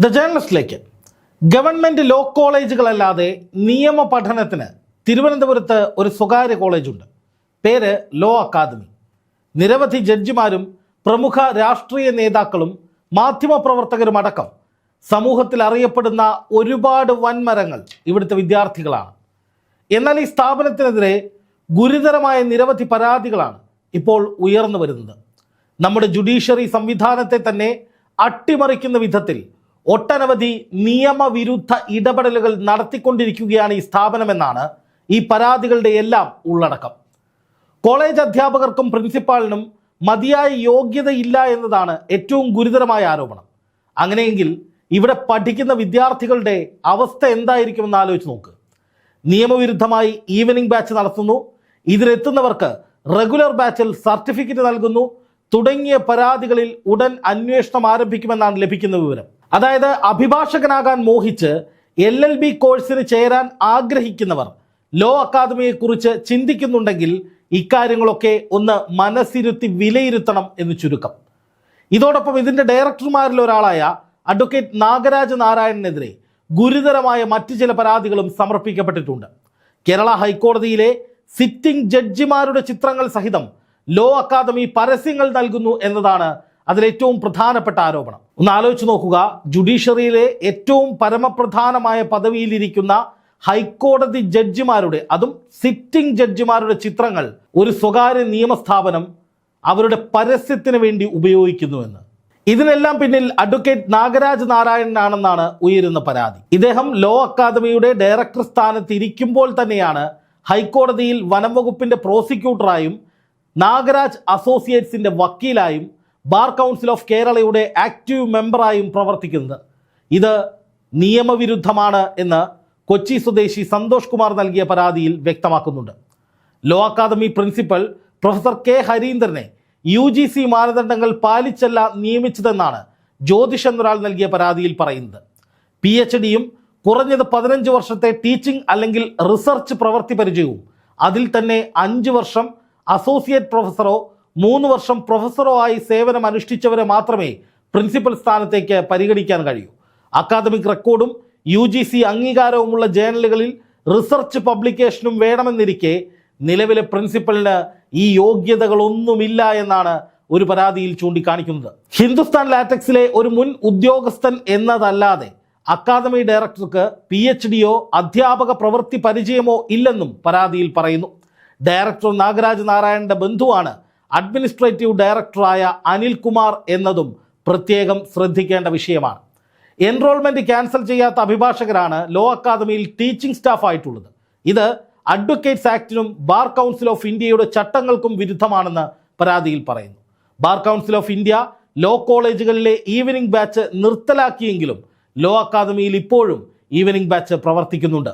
The ജേർണലിസ്റ്റിലേക്ക് government law കോളേജുകളല്ലാതെ നിയമ പഠനത്തിന് തിരുവനന്തപുരത്ത് ഒരു സ്വകാര്യ കോളേജുണ്ട്. പേര് ലോ അക്കാദമി. നിരവധി ജഡ്ജിമാരും പ്രമുഖ രാഷ്ട്രീയ നേതാക്കളും മാധ്യമപ്രവർത്തകരുമടക്കം സമൂഹത്തിൽ അറിയപ്പെടുന്ന ഒരുപാട് വൻമരങ്ങൾ ഇവിടുത്തെ വിദ്യാർത്ഥികളാണ്. എന്നാൽ ഈ സ്ഥാപനത്തിനെതിരെ ഗുരുതരമായ നിരവധി പരാതികളാണ് ഇപ്പോൾ ഉയർന്നു വരുന്നത്. നമ്മുടെ ജുഡീഷ്യറി സംവിധാനത്തെ തന്നെ അട്ടിമറിക്കുന്ന വിധത്തിൽ ഒട്ടനവധി നിയമവിരുദ്ധ ഇടപെടലുകൾ നടത്തിക്കൊണ്ടിരിക്കുകയാണ് ഈ സ്ഥാപനമെന്നാണ് ഈ പരാതികളുടെ എല്ലാം ഉള്ളടക്കം. കോളേജ് അധ്യാപകർക്കും പ്രിൻസിപ്പാളിനും മതിയായ യോഗ്യതയില്ല എന്നതാണ് ഏറ്റവും ഗുരുതരമായ ആരോപണം. അങ്ങനെയെങ്കിൽ ഇവിടെ പഠിക്കുന്ന വിദ്യാർത്ഥികളുടെ അവസ്ഥ എന്തായിരിക്കുമെന്ന് ആലോചിച്ച് നോക്ക്. നിയമവിരുദ്ധമായി ഈവനിംഗ് ബാച്ച് നടത്തുന്നു. ഇതിലെത്തുന്നവർക്ക് റെഗുലർ ബാച്ചിൽ സർട്ടിഫിക്കറ്റ് നൽകുന്നു. തുടങ്ങിയ പരാതികളിൽ ഉടൻ അന്വേഷണം ആരംഭിക്കുമെന്നാണ് ലഭിക്കുന്ന വിവരം. അതായത് അഭിഭാഷകനാകാൻ മോഹിച്ച് എൽ എൽ ബി കോഴ്സിന് ചേരാൻ ആഗ്രഹിക്കുന്നവർ ലോ അക്കാദമിയെക്കുറിച്ച് ചിന്തിക്കുന്നുണ്ടെങ്കിൽ ഇക്കാര്യങ്ങളൊക്കെ ഒന്ന് മനസ്സിരുത്തി വിലയിരുത്തണം എന്ന് ചുരുക്കം. ഇതോടൊപ്പം ഇതിന്റെ ഡയറക്ടർമാരിൽ ഒരാളായ അഡ്വക്കേറ്റ് നാഗരാജ് നാരായണനെതിരെ ഗുരുതരമായ മറ്റു ചില പരാതികളും സമർപ്പിക്കപ്പെട്ടിട്ടുണ്ട്. കേരള ഹൈക്കോടതിയിലെ സിറ്റിംഗ് ജഡ്ജിമാരുടെ ചിത്രങ്ങൾ സഹിതം ലോ അക്കാദമി പരസ്യങ്ങൾ നൽകുന്നു എന്നതാണ് അതിലേറ്റവും പ്രധാനപ്പെട്ട ആരോപണം. ഒന്ന് ആലോചിച്ച് നോക്കുക. ജുഡീഷ്യറിയിലെ ഏറ്റവും പരമപ്രധാനമായ പദവിയിലിരിക്കുന്ന ഹൈക്കോടതി ജഡ്ജിമാരുടെ അതും സിറ്റിംഗ് ജഡ്ജിമാരുടെ ചിത്രങ്ങൾ ഒരു സ്വകാര്യ നിയമസ്ഥാപനം അവരുടെ പരസ്യത്തിന് വേണ്ടി ഉപയോഗിക്കുന്നുവെന്ന് ഇതിനെല്ലാം പിന്നിൽ അഡ്വക്കേറ്റ് നാഗരാജ് നാരായണനാണെന്നാണ് ഉയരുന്ന പരാതി. ഇദ്ദേഹം ലോ അക്കാദമിയുടെ ഡയറക്ടർ സ്ഥാനത്ത് ഇരിക്കുമ്പോൾ തന്നെയാണ് ഹൈക്കോടതിയിൽ വനം വകുപ്പിന്റെ പ്രോസിക്യൂട്ടറായും നാഗരാജ് അസോസിയേറ്റ്സിന്റെ വക്കീലായും ബാർ കൗൺസിൽ ഓഫ് കേരളയുടെ ആക്റ്റീവ് മെമ്പറായും പ്രവർത്തിക്കുന്നത്. ഇത് നിയമവിരുദ്ധമാണ് എന്ന് കൊച്ചി സ്വദേശി സന്തോഷ് കുമാർ നൽകിയ പരാതിയിൽ വ്യക്തമാക്കുന്നുണ്ട്. Law academy principal professor K ഹരീന്ദ്രനെ U G C മാനദണ്ഡങ്ങൾ പാലിച്ചല്ല നിയമിച്ചതെന്നാണ് ജ്യോതിഷ് എന്നൊരാൾ നൽകിയ പരാതിയിൽ പറയുന്നത്. പി എച്ച് ഡിയും കുറഞ്ഞത് പതിനഞ്ച് വർഷത്തെ ടീച്ചിങ് അല്ലെങ്കിൽ റിസർച്ച് പ്രവൃത്തി പരിചയവും അതിൽ തന്നെ അഞ്ച് വർഷം അസോസിയേറ്റ് പ്രൊഫസറോ മൂന്ന് വർഷം പ്രൊഫസറോ ആയി സേവനം അനുഷ്ഠിച്ചവരെ മാത്രമേ പ്രിൻസിപ്പൽ സ്ഥാനത്തേക്ക് പരിഗണിക്കാൻ കഴിയൂ. അക്കാദമിക് റെക്കോർഡും യു ജി സി അംഗീകാരവുമുള്ള ജേണലുകളിൽ റിസർച്ച് പബ്ലിക്കേഷനും വേണമെന്നിരിക്കെ നിലവിലെ പ്രിൻസിപ്പലിന് ഈ യോഗ്യതകളൊന്നുമില്ല എന്നാണ് ഒരു പരാതിയിൽ ചൂണ്ടിക്കാണിക്കുന്നത്. ഹിന്ദുസ്ഥാൻ ലാറ്റക്സിലെ ഒരു മുൻ ഉദ്യോഗസ്ഥൻ എന്നതല്ലാതെ അക്കാദമി ഡയറക്ടർക്ക് പി എച്ച് ഡിയോ അധ്യാപക പ്രവൃത്തി പരിചയമോ ഇല്ലെന്നും പരാതിയിൽ പറയുന്നു. ഡയറക്ടർ നാഗരാജ് നാരായണന്റെ ബന്ധുവാണ് അഡ്മിനിസ്ട്രേറ്റീവ് ഡയറക്ടറായ അനിൽകുമാർ എന്നതും പ്രത്യേകം ശ്രദ്ധിക്കേണ്ട വിഷയമാണ്. എൻറോൾമെന്റ് ക്യാൻസൽ ചെയ്യാത്ത അഭിഭാഷകരാണ് ലോ അക്കാദമിയിൽ ടീച്ചിങ് സ്റ്റാഫായിട്ടുള്ളത്. ഇത് അഡ്വക്കേറ്റ്സ് ആക്ടിനും ബാർ കൗൺസിൽ ഓഫ് ഇന്ത്യയുടെ ചട്ടങ്ങൾക്കും വിരുദ്ധമാണെന്ന് പരാതിയിൽ പറയുന്നു. Bar council of India law കോളേജുകളിലെ ഈവനിംഗ് ബാച്ച് നിർത്തലാക്കിയെങ്കിലും ലോ അക്കാദമിയിൽ ഇപ്പോഴും ഈവനിംഗ് ബാച്ച് പ്രവർത്തിക്കുന്നുണ്ട്.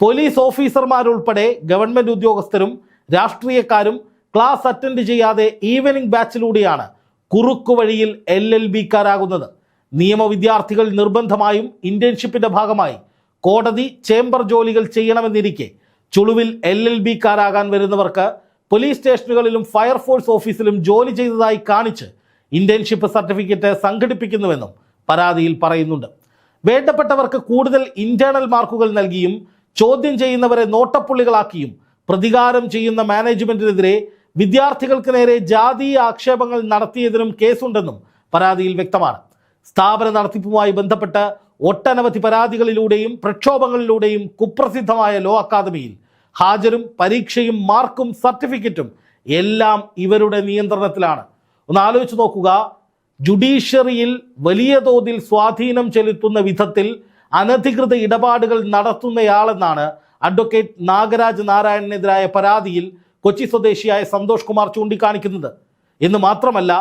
പോലീസ് ഓഫീസർമാരുൾപ്പെടെ ഗവൺമെന്റ് ഉദ്യോഗസ്ഥരും രാഷ്ട്രീയക്കാരും ക്ലാസ് അറ്റൻഡ് ചെയ്യാതെ ഈവനിംഗ് ബാച്ചിലൂടെയാണ് കുറുക്കു വഴിയിൽ എൽ എൽ ബിക്കാരാകുന്നത്. നിയമ വിദ്യാർത്ഥികൾ നിർബന്ധമായും ഇന്റേൺഷിപ്പിന്റെ ഭാഗമായി കോടതി ചേംബർ ജോലികൾ ചെയ്യണമെന്നിരിക്കെ ചുളുവിൽ എൽ എൽ ബിക്കാരാകാൻ വരുന്നവർക്ക് പോലീസ് സ്റ്റേഷനുകളിലും ഫയർഫോഴ്സ് ഓഫീസിലും ജോലി ചെയ്തതായി കാണിച്ച് ഇന്റേൺഷിപ്പ് സർട്ടിഫിക്കറ്റ് സംഘടിപ്പിക്കുന്നുവെന്നും പരാതിയിൽ പറയുന്നുണ്ട്. വേണ്ടപ്പെട്ടവർക്ക് കൂടുതൽ ഇന്റേണൽ മാർക്കുകൾ നൽകിയും ചോദ്യം ചെയ്യുന്നവരെ നോട്ടപ്പുള്ളികളാക്കിയും പ്രതികാരം ചെയ്യുന്ന മാനേജ്മെന്റിനെതിരെ വിദ്യാർത്ഥികൾക്ക് നേരെ ജാതീയ ആക്ഷേപങ്ങൾ നടത്തിയതിനും കേസുണ്ടെന്നും പരാതിയിൽ വ്യക്തമാണ്. സ്ഥാപന നടത്തിപ്പുമായി ബന്ധപ്പെട്ട് ഒട്ടനവധി പരാതികളിലൂടെയും പ്രക്ഷോഭങ്ങളിലൂടെയും കുപ്രസിദ്ധമായ ലോ അക്കാദമിയിൽ ഹാജരും പരീക്ഷയും മാർക്കും സർട്ടിഫിക്കറ്റും എല്ലാം ഇവരുടെ നിയന്ത്രണത്തിലാണ്. ഒന്ന് ആലോചിച്ച് നോക്കുക. ജുഡീഷ്യറിയിൽ വലിയ തോതിൽ സ്വാധീനം ചെലുത്തുന്ന വിധത്തിൽ അനധികൃത ഇടപാടുകൾ നടത്തുന്നയാളെന്നാണ് അഡ്വക്കേറ്റ് നാഗരാജ് നാരായണനെതിരായ പരാതിയിൽ കൊച്ചി സ്വദേശിയായ സന്തോഷ് കുമാർ ചൂണ്ടിക്കാണിക്കുന്നത്. എന്ന് മാത്രമല്ല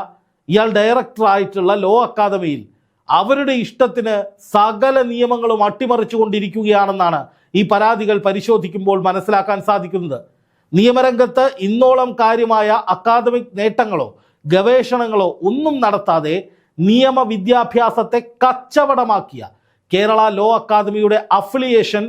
ഇയാൾ ഡയറക്ടറായിട്ടുള്ള ലോ അക്കാദമിയിൽ അവരുടെ ഇഷ്ടത്തിന് സകല നിയമങ്ങളും അട്ടിമറിച്ചുകൊണ്ടിരിക്കുകയാണെന്നാണ് ഈ പരാതികൾ പരിശോധിക്കുമ്പോൾ മനസ്സിലാക്കാൻ സാധിക്കുന്നത്. നിയമരംഗത്ത് ഇന്നോളം കാര്യമായ അക്കാദമിക് നേട്ടങ്ങളോ ഗവേഷണങ്ങളോ ഒന്നും നടത്താതെ നിയമ വിദ്യാഭ്യാസത്തെ കച്ചവടമാക്കിയ കേരള ലോ അക്കാദമിയുടെ അഫിലിയേഷൻ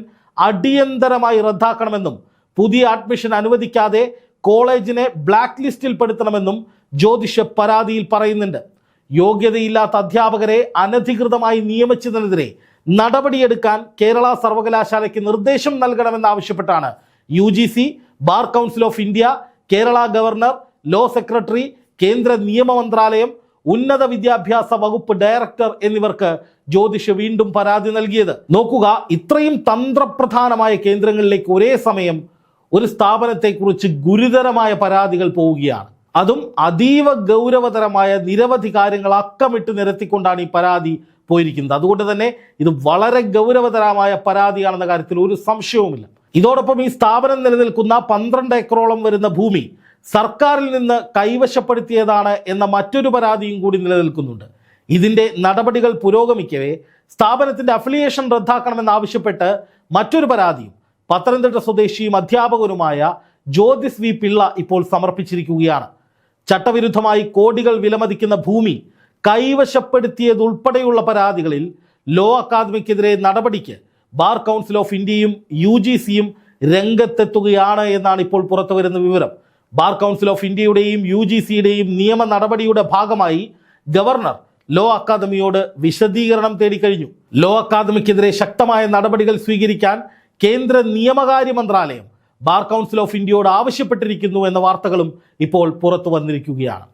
അടിയന്തരമായി റദ്ദാക്കണമെന്നും പുതിയ അഡ്മിഷൻ അനുവദിക്കാതെ കോളേജിനെ ബ്ലാക്ക് ലിസ്റ്റിൽ പെടുത്തണമെന്നും ജ്യോതിഷ പരാതിയിൽ പറയുന്നുണ്ട്. യോഗ്യതയില്ലാത്ത അധ്യാപകരെ അനധികൃതമായി നിയമിച്ചതിനെതിരെ നടപടിയെടുക്കാൻ കേരള സർവകലാശാലയ്ക്ക് നിർദ്ദേശം നൽകണമെന്നാവശ്യപ്പെട്ടാണ് U G C bar council of India Kerala governor law secretary കേന്ദ്ര നിയമ മന്ത്രാലയം ഉന്നത വിദ്യാഭ്യാസ വകുപ്പ് ഡയറക്ടർ എന്നിവർക്ക് ജ്യോതിഷ് വീണ്ടും പരാതി നൽകിയത്. നോക്കുക ഇത്രയും തന്ത്രപ്രധാനമായ കേന്ദ്രങ്ങളിലേക്ക് ഒരേ സമയം ഒരു സ്ഥാപനത്തെക്കുറിച്ച് ഗുരുതരമായ പരാതികൾ പോവുകയാണ്. അതും അതീവ ഗൗരവതരമായ നിരവധി കാര്യങ്ങൾ അക്കമിട്ട് നിരത്തിക്കൊണ്ടാണ് ഈ പരാതി പോയിരിക്കുന്നത്. അതുകൊണ്ട് തന്നെ ഇത് വളരെ ഗൗരവതരമായ പരാതിയാണെന്ന കാര്യത്തിൽ ഒരു സംശയവുമില്ല. ഇതോടൊപ്പം ഈ സ്ഥാപനം നിലനിൽക്കുന്ന പന്ത്രണ്ട് ഏക്കറോളം വരുന്ന ഭൂമി സർക്കാരിൽ നിന്ന് കൈവശപ്പെടുത്തിയതാണ് എന്ന മറ്റൊരു പരാതിയും കൂടി നിലനിൽക്കുന്നുണ്ട്. ഇതിന്റെ നടപടികൾ പുരോഗമിക്കവേ സ്ഥാപനത്തിന്റെ അഫിലിയേഷൻ റദ്ദാക്കണമെന്നാവശ്യപ്പെട്ട് മറ്റൊരു പരാതിയും പത്തനംതിട്ട സ്വദേശിയും അധ്യാപകനുമായ ജ്യോതിസ് വി പിള്ള ഇപ്പോൾ സമർപ്പിച്ചിരിക്കുകയാണ്. ചട്ടവിരുദ്ധമായി കോടികൾ വിലമതിക്കുന്ന ഭൂമി കൈവശപ്പെടുത്തിയതുൾപ്പെടെയുള്ള പരാതികളിൽ ലോ അക്കാദമിക്കെതിരെ നടപടിക്ക് ബാർ കൗൺസിൽ ഓഫ് ഇന്ത്യയും യു ജി സിയും രംഗത്തെത്തുകയാണ് എന്നാണ് ഇപ്പോൾ പുറത്തു വരുന്ന വിവരം. ബാർ കൗൺസിൽ ഓഫ് ഇന്ത്യയുടെയും യു ജി സിയുടെയും നിയമ നടപടിയുടെ ഭാഗമായി ഗവർണർ ലോ അക്കാദമിയോട് വിശദീകരണം തേടിക്കഴിഞ്ഞു. ലോ അക്കാദമിക്കെതിരെ ശക്തമായ നടപടികൾ സ്വീകരിക്കാൻ കേന്ദ്ര നിയമകാര്യ മന്ത്രാലയം ബാർ കൗൺസിൽ ഓഫ് ഇന്ത്യയോട് ആവശ്യപ്പെട്ടിരിക്കുന്നു എന്ന വാർത്തകളും ഇപ്പോൾ പുറത്തു വന്നിരിക്കുകയാണ്.